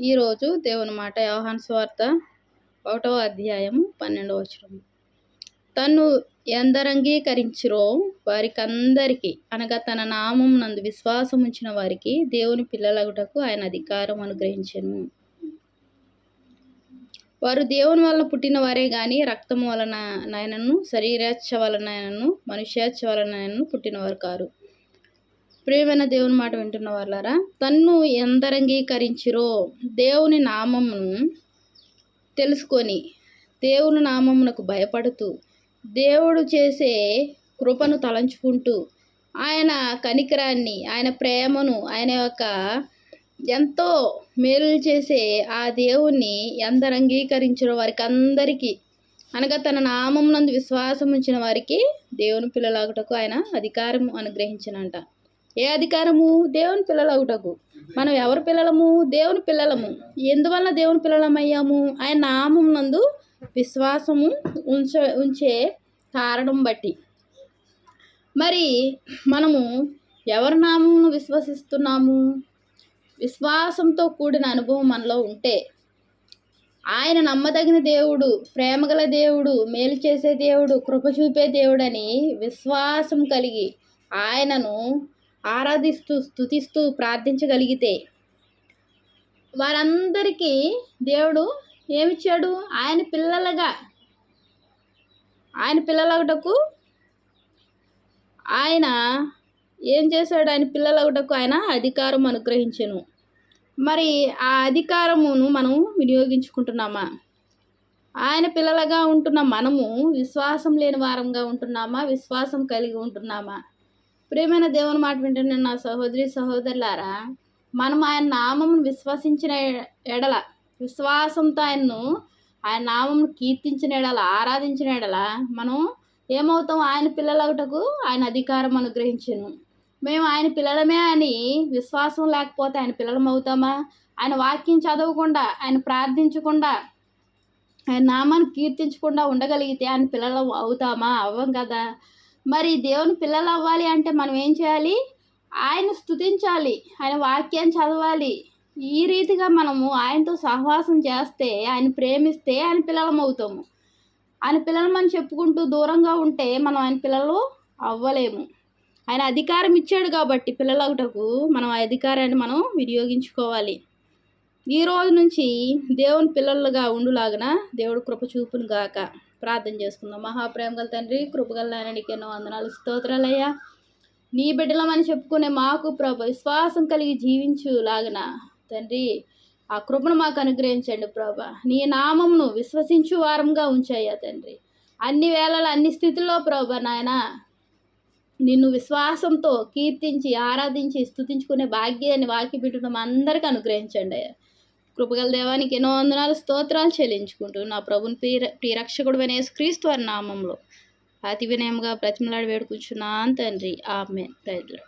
ఈరోజు దేవుని మాట యోహాన్ స్వార్త ఒకటవ అధ్యాయము పన్నెండవ వచనం తను ఎందరంగీకరించిరో వారికి అందరికీ అనగా తన నామం నందు విశ్వాసం ఉంచిన వారికి దేవుని పిల్లలగుటకు ఆయన అధికారం అనుగ్రహించను. వారు దేవుని వలన పుట్టిన వారే కానీ రక్తం వలన నాయనను శరీరేచ్ఛ వలనను మనుష్యేచ్ఛ వలనను పుట్టినవారు కారు. ప్రియమైన దేవుని మాట వింటున్న వాళ్ళారా? తన్ను ఎందరంగీకరించిరో దేవుని నామమును తెలుసుకొని దేవుని నామమునకు భయపడుతూ దేవుడు చేసే కృపను తలంచుకుంటూ ఆయన కనికరాన్ని ఆయన ప్రేమను ఆయన యొక్క ఎంతో మేలు చేసే ఆ దేవుణ్ణి ఎందరు అంగీకరించిన వారికి అందరికీ అనగా తన నామం నందు విశ్వాసం ఉంచిన వారికి దేవుని పిల్లలాగుటకు ఆయన అధికారం అనుగ్రహించినంట. ఏ అధికారము? దేవుని పిల్లలవుటకు మనం ఎవరి పిల్లలము? దేవుని పిల్లలము. ఎందువల్ల దేవుని పిల్లలమయ్యాము? ఆయన నామం నందు విశ్వాసము ఉంచ ఉంచే కారణం బట్టి. మరి మనము ఎవరి నామమును విశ్వసిస్తున్నాము? విశ్వాసంతో కూడిన అనుభవం మనలో ఉంటే ఆయన నమ్మదగిన దేవుడు ప్రేమగల దేవుడు మేలు చేసే దేవుడు కృప చూపే దేవుడని విశ్వాసం కలిగి ఆయనను ఆరాధిస్తూ స్థుతిస్తూ ప్రార్థించగలిగితే వారందరికీ దేవుడు ఏమిచ్చాడు? ఆయన పిల్లలుగా ఆయన పిల్లలగుటకు ఆయన ఏం చేశాడు? ఆయన పిల్లలగుటకు ఆయన అధికారం అనుగ్రహించను. మరి ఆ అధికారమును మనం వినియోగించుకుంటున్నామా? ఆయన పిల్లలుగా ఉంటున్న మనము విశ్వాసం లేని వారంగా ఉంటున్నామా? విశ్వాసం కలిగి ఉంటున్నామా? ప్రేమైన దేవుని మాట వింటున్న నా సహోదరి సహోదరులారా మనం ఆయన నామం విశ్వసించిన ఎడల విశ్వాసంతో ఆయన్ను ఆయన నామం కీర్తించిన ఎడల ఆరాధించిన ఎడల మనం ఏమవుతాం? ఆయన పిల్లలగుటకు ఆయన అధికారం అనుగ్రహించను. మేము ఆయన పిల్లలమే అని విశ్వాసం లేకపోతే ఆయన పిల్లలం అవుతామా ఆయన వాక్యం చదవకుండా ఆయన ప్రార్థించకుండా ఆయన నామాన్ని కీర్తించకుండా ఉండగలిగితే ఆయన పిల్లలు అవుతామా? అవ్వం కదా. మరి దేవుని పిల్లలు అవ్వాలి అంటే మనం ఏం చేయాలి? ఆయన స్థుతించాలి ఆయన వాక్యాన్ని చదవాలి. ఈ రీతిగా మనము ఆయనతో సహవాసం చేస్తే ఆయన ప్రేమిస్తే ఆయన పిల్లలం అవుతాము. ఆయన పిల్లలమని చెప్పుకుంటూ దూరంగా ఉంటే మనం ఆయన పిల్లలు అవ్వలేము. ఆయన అధికారం ఇచ్చాడు కాబట్టి పిల్లలగుటకు మనం ఆ అధికారాన్ని మనం వినియోగించుకోవాలి. ఈ రోజు నుంచి దేవుని పిల్లలుగా ఉండులాగన దేవుడు కృప చూపును గాక. ప్రార్థన చేసుకుందాం. మహాప్రేమ గల తండ్రి కృపగల నీకు ఎన్నో వందనాలు స్తోత్రాలయ్యా. నీ బిడ్డలమని చెప్పుకునే మాకు ప్రభు విశ్వాసం కలిగి జీవించు లాగన తండ్రి ఆ కృపను మాకు అనుగ్రహించండి ప్రభా. నీ నామంను విశ్వసించు వారంగా ఉంచాయ్యా తండ్రి. అన్ని వేళల అన్ని స్థితుల్లో ప్రభా నాయన నిన్ను విశ్వాసంతో కీర్తించి ఆరాధించి స్థుతించుకునే భాగ్యాన్ని వాకి బిడ్డడం అందరికీ అనుగ్రహించండి అయ్యా. కృపగల దేవానికి ఎన్నో వందనాలు స్తోత్రాలు చెల్లించుకుంటూ నా ప్రభుని ప్రియ ప్రియరక్షకుడు అనే క్రీస్తు వారి నామంలో అతి వినయంగా ప్రతిమలాడి వేడుకుంటున్నాను తండ్రి. ఆమె తండ్రి